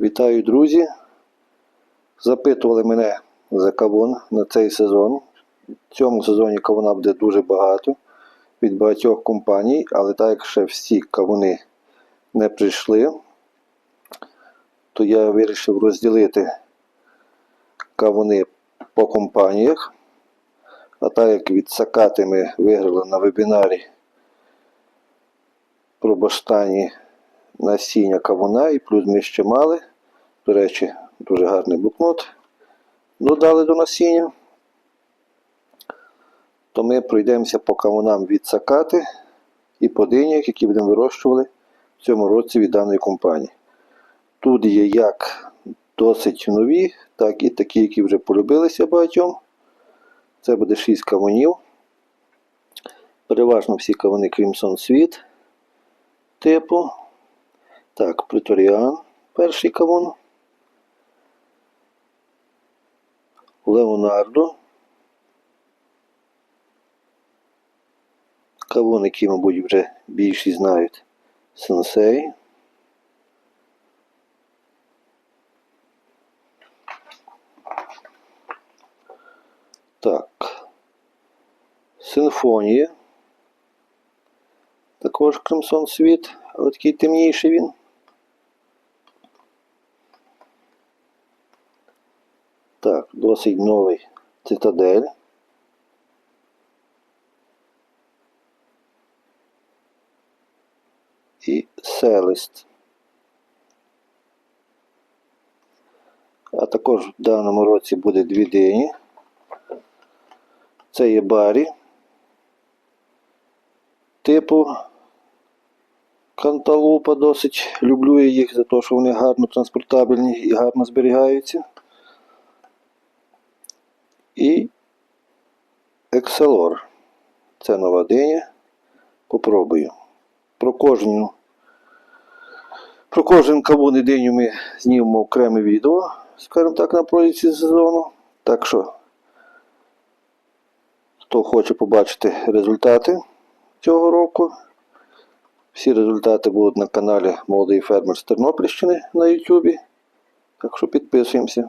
Вітаю, друзі! Запитували мене за кавун на цей сезон. В цьому сезоні кавуна буде дуже багато від багатьох компаній, але так як ще всі кавуни не прийшли, то я вирішив розділити кавуни по компаніях. А так як від Сакати ми виграли на вебінарі про баштані насіння кавуна і плюс ми ще мали. До речі, дуже гарний блокнот додали до насіння. То ми пройдемося по кавунам від Сакати і по динях, які будемо вирощували в цьому році від даної компанії. Тут є як досить нові, так і такі, які вже полюбилися багатьом. Це буде 6 кавунів. Переважно всі кавуни Crimson Світ типу. Так, Преторіан, перший кавун. Леонардо. Кавун, який, мабуть, вже більшість знають. Сенсей. Так. Симфонія. Також Кримсон Світ, але такий темніший він. Так, досить новий цитадель. І Селест. А також в даному році буде дві дині. Це є барі. Типу канталупа досить люблю я їх за те, що вони гарно транспортабельні і гарно зберігаються. І Екселор. Це нова диня. Попробую. Про кожну про кожен кавун і диню ми знімемо окреме відео, скажімо так, на протязі сезону. Так що, хто хоче побачити результати цього року, всі результати будуть на каналі Молодий фермер з Тернопільщини на Ютубі. Так що підписуємося.